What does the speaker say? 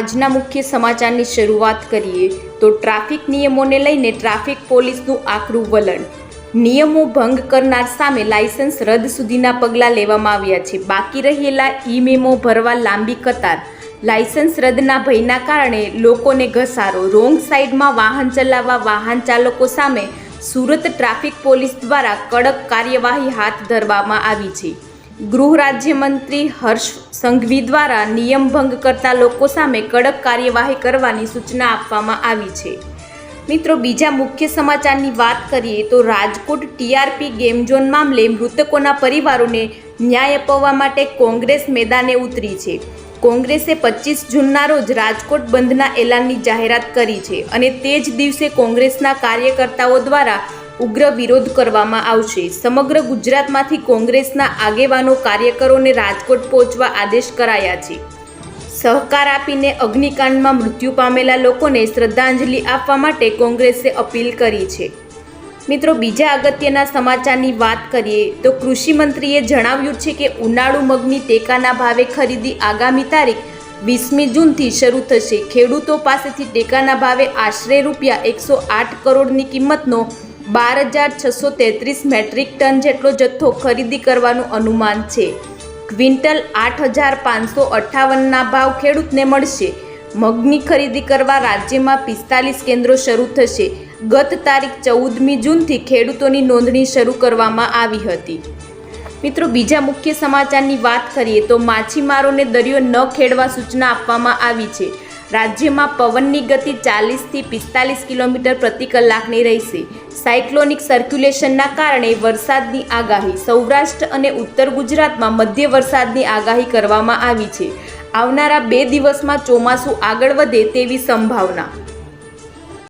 આજના મુખ્ય સમાચારની શરૂઆત કરીએ તો ટ્રાફિક નિયમોને લઈને ટ્રાફિક પોલીસનું આકરું વલણ. નિયમો ભંગ કરનાર સામે લાયસન્સ રદ સુધીના પગલાં લેવામાં આવ્યા છે. બાકી રહેલા ઈ મેમો ભરવા લાંબી કતાર. લાયસન્સ રદના ભયના કારણે લોકોને ઘસારો. રોંગ સાઈડમાં વાહન ચલાવવા વાહન ચાલકો સામે સુરત ટ્રાફિક પોલીસ દ્વારા કડક કાર્યવાહી હાથ ધરવામાં આવી છે. ગૃહ રાજ્યમંત્રી હર્ષ સંઘવી દ્વારા નિયમભંગ કરતા લોકો સામે કડક કાર્યવાહી કરવાની સૂચના આપવામાં આવી છે. મિત્રો, બીજા મુખ્ય સમાચારની વાત કરીએ તો રાજકોટ ટીઆરપી ગેમ ઝોન મામલે મૃતકોના પરિવારોને ન્યાય અપાવવા માટે કોંગ્રેસ મેદાને ઉતરી છે. કોંગ્રેસે પચીસ જૂનના રોજ રાજકોટ બંધના એલાનની જાહેરાત કરી છે અને તે જ દિવસે કોંગ્રેસના કાર્યકર્તાઓ દ્વારા ઉગ્ર વિરોધ કરવામાં આવશે. સમગ્ર ગુજરાતમાંથી કોંગ્રેસના આગેવાનો કાર્યકરોને રાજકોટ પહોંચવા આદેશ કરાયા છે. સહકાર આપીને અગ્નિકાંડમાં મૃત્યુ પામેલા લોકોને શ્રદ્ધાંજલિ આપવા માટે કોંગ્રેસે અપીલ કરી છે. મિત્રો, બીજા અગત્યના સમાચારની વાત કરીએ તો કૃષિ મંત્રીએ જણાવ્યું છે કે ઉનાળુ મગની ટેકાના ભાવે ખરીદી આગામી તારીખ વીસમી જૂનથી શરૂ થશે. ખેડૂતો પાસેથી ટેકાના ભાવે આશરે રૂપિયા એકસો આઠ કરોડની કિંમતનો બાર હજાર છસો તેત્રીસ મેટ્રિક ટન જેટલો જથ્થો ખરીદી કરવાનું અનુમાન છે. ક્વિન્ટલ આઠ હજાર પાંચસો અઠ્ઠાવનના ભાવ ખેડૂતને મળશે. મગની ખરીદી કરવા રાજ્યમાં પિસ્તાલીસ કેન્દ્રો શરૂ થશે. ગત તારીખ ચૌદમી જૂનથી ખેડૂતોની નોંધણી શરૂ કરવામાં આવી હતી. મિત્રો, બીજા મુખ્ય સમાચારની વાત કરીએ તો માછીમારોને દરિયો ન ખેડવા સૂચના આપવામાં આવી છે. રાજ્યમાં પવનની ગતિ ચાલીસથી પિસ્તાલીસ કિલોમીટર પ્રતિ કલાકની રહેશે. સાયક્લોનિક સર્ક્યુલેશનના કારણે વરસાદની આગાહી સૌરાષ્ટ્ર અને ઉત્તર ગુજરાતમાં મધ્ય વરસાદની આગાહી કરવામાં આવી છે. આવનારા બે દિવસમાં ચોમાસું આગળ વધે તેવી સંભાવના